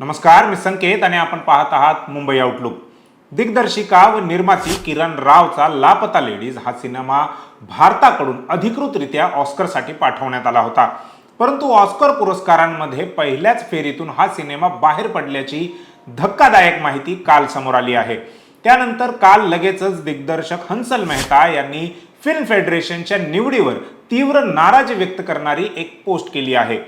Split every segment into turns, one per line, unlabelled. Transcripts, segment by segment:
नमस्कार मी संकेत आणि आपण पाहत आहात मुंबई आउटलुक दिग्दर्शिका व निर्माती किरण रावचा लापता लेडीज हा सिनेमा भारताकडून अधिकृतरित्या ऑस्करसाठी पाठवण्यात आला होता. परंतु ऑस्कर पुरस्कारांमध्ये पहिल्याच फेरीतून हा सिनेमा बाहेर पडल्याची धक्कादायक माहिती काल समोर आली आहे. त्यानंतर काल लगेचच दिग्दर्शक हंसल मेहता यांनी फिल्म फेडरेशनच्या निवडीवर तीव्र नाराजी व्यक्त करणारी एक पोस्ट केली आहे.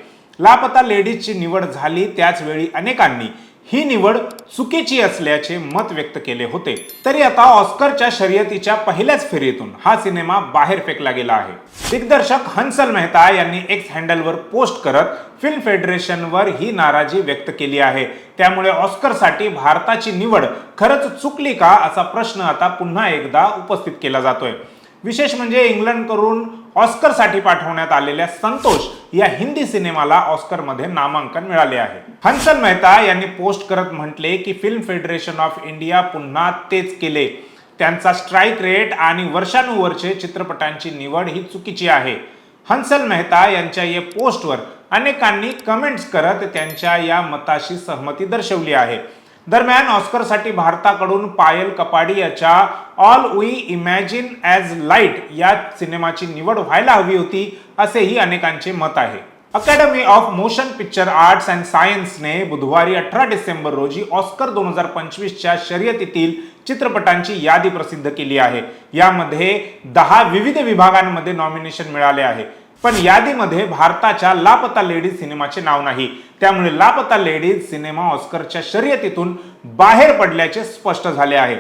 लापता लेडीजची निवड झाली त्याच वेळी अनेकांनी ही निवड चुकीची असल्याचे मत व्यक्त केले होते. तरी आता ऑस्करच्या शर्यतीच्या पहिल्याच फेरीतून हा सिनेमा बाहेर फेकला गेला आहे. दिग्दर्शक हंसल मेहता यांनी एक्स हँडलवर पोस्ट करत फिल्म फेडरेशनवर ही नाराजी व्यक्त केली आहे. त्यामुळे ऑस्करसाठी भारताची निवड खरंच चुकली का असा प्रश्न आता पुन्हा एकदा उपस्थित केला जातोय. विशेष म्हणजे इंग्लंडकडून ऑस्करसाठी पाठवण्यात आलेल्या संतोष या हिंदी सिनेमाला ऑस्करमध्ये नामांकन मिळाले आहे. हंसन मेहता यांनी पोस्ट करत म्हटले की फिल्म फेडरेशन ऑफ इंडिया पुन्हा तेच केले. त्यांचा स्ट्राईक रेट आणि वर्षानुवर्षे चित्रपटांची निवड ही चुकीची आहे. हंसल मेहता यांच्या या पोस्टवर अनेकांनी कमेंट्स करत त्यांच्या या मताशी सहमती दर्शवली आहे. दरम्यान ऑस्करसाठी भारताकडून पायल कपाडी याच्या all we imagine as light या सिनेमाची निवड व्हायला हवी होती असेही अनेकांचे मत आहे. Academy of Motion Picture Arts and सायन्सने बुधवारी अठरा डिसेंबर रोजी ऑस्कर दोन हजार पंचवीसच्या शर्यतीतील चित्रपटांची यादी प्रसिद्ध केली आहे. यामध्ये दहा विविध विभागांमध्ये नॉमिनेशन मिळाले आहे. पण यादीमध्ये भारताच्या लापता लेडीज सिनेमाचे नाव नाही. त्यामुळे लापता लेडीज सिनेमा ऑस्करच्या शर्यतीतून बाहेर पडल्याचे स्पष्ट झाले आहे.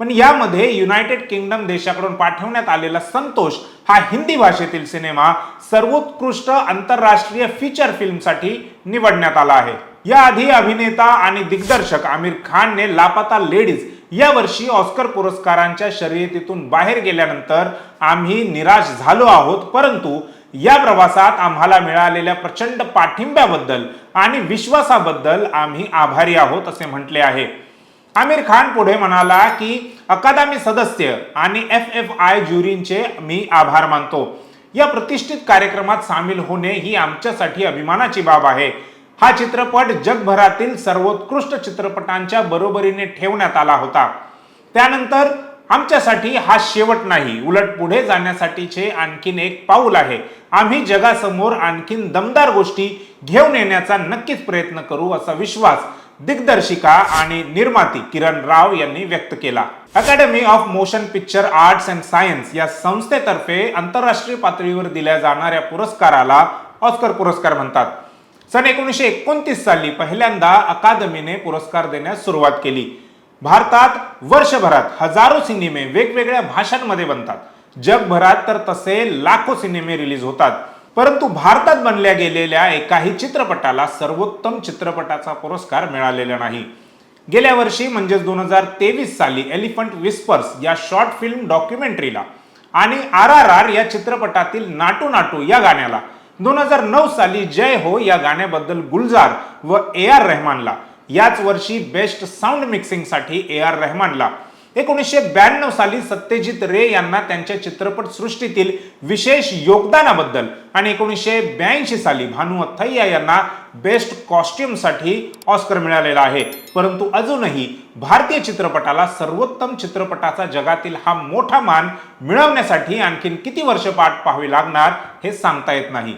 पण यामध्ये युनायटेड किंगडम देशाकडून पाठवण्यात आलेला संतोष हा हिंदी भाषेतील सिनेमा सर्वोत्कृष्ट आंतरराष्ट्रीय फीचर फिल्मसाठी निवडण्यात आला आहे. याआधी अभिनेता आणि दिग्दर्शक आमिर खानने लापता लेडीज या वर्षी ऑस्कर पुरस्कारांच्या शर्यतीतून बाहेर गेल्यानंतर आम्ही निराश झालो आहोत परंतु या प्रवासात आम्हाला मिळालेल्या प्रचंड पाठिंब्याबद्दल आणि विश्वासाबद्दल आम्ही आभारी आहोत असे म्हटले आहे. आमिर खान पुढे म्हणाला की अकादमी सदस्य आणि एफ एफ आय ज्युरींचे मी आभार मानतो. या प्रतिष्ठित कार्यक्रमात सामील होणे ही आमच्यासाठी अभिमानाची बाब आहे. हा चित्रपट जगभरातील सर्वोत्कृष्ट चित्रपटांच्या बरोबरीने ठेवण्यात आला होता. त्यानंतर आमच्यासाठी हा शेवट नाही. उलट पुढे जाण्यासाठीचे आणखीन एक पाऊल आहे. आम्ही जगासमोर आणखीन दमदार गोष्टी घेऊन येण्याचा नक्कीच प्रयत्न करू असा विश्वास दिग्दर्शिका आणि निर्माती किरण राव यांनी व्यक्त केला. Academy of Motion Picture Arts and Science या संस्थेतर्फे आंतरराष्ट्रीय पातळीवर दिल्या जाणाऱ्या पुरस्काराला ऑस्कर पुरस्कार म्हणतात. सन एकोणीसशे एकोणतीस साली पहिल्यांदा अकादमीने पुरस्कार देण्यास सुरुवात केली. भारतात वर्षभरात हजारो सिनेमे वेगवेगळ्या भाषांमध्ये बनतात. जगभरात तर तसे लाखो सिनेमे रिलीज होतात. परंतु भारतात बनल्या गेलेल्या एकाही चित्रपटाला सर्वोत्तम चित्रपटाचा पुरस्कार मिळालेला नाही. गेल्या वर्षी म्हणजेच दोन हजार तेवीस साली एलिफंट विस्पर्स या शॉर्ट फिल्म डॉक्युमेंटरीला आणि आर आर आर या चित्रपटातील नाटू नाटू या गाण्याला दोन हजार नऊ साली जय हो या गाण्याबद्दल गुलजार व ए आर रहमानला याच वर्षी बेस्ट साऊंड मिक्सिंगसाठी ए आर रहमानला. एकोणीसशे ब्याण्णव साली सत्यजित रे यांना त्यांच्या चित्रपटसृष्टीतील विशेष योगदानाबद्दल आणि एकोणीसशे ब्याऐंशी साली भानू अथय्या यांना बेस्ट कॉस्ट्युमसाठी ऑस्कर मिळालेला आहे. परंतु अजूनही भारतीय चित्रपटाला सर्वोत्तम चित्रपटाचा जगातील हा मोठा मान मिळवण्यासाठी आणखीन किती वर्ष पाठ पाहावी लागणार हे सांगता येत नाही.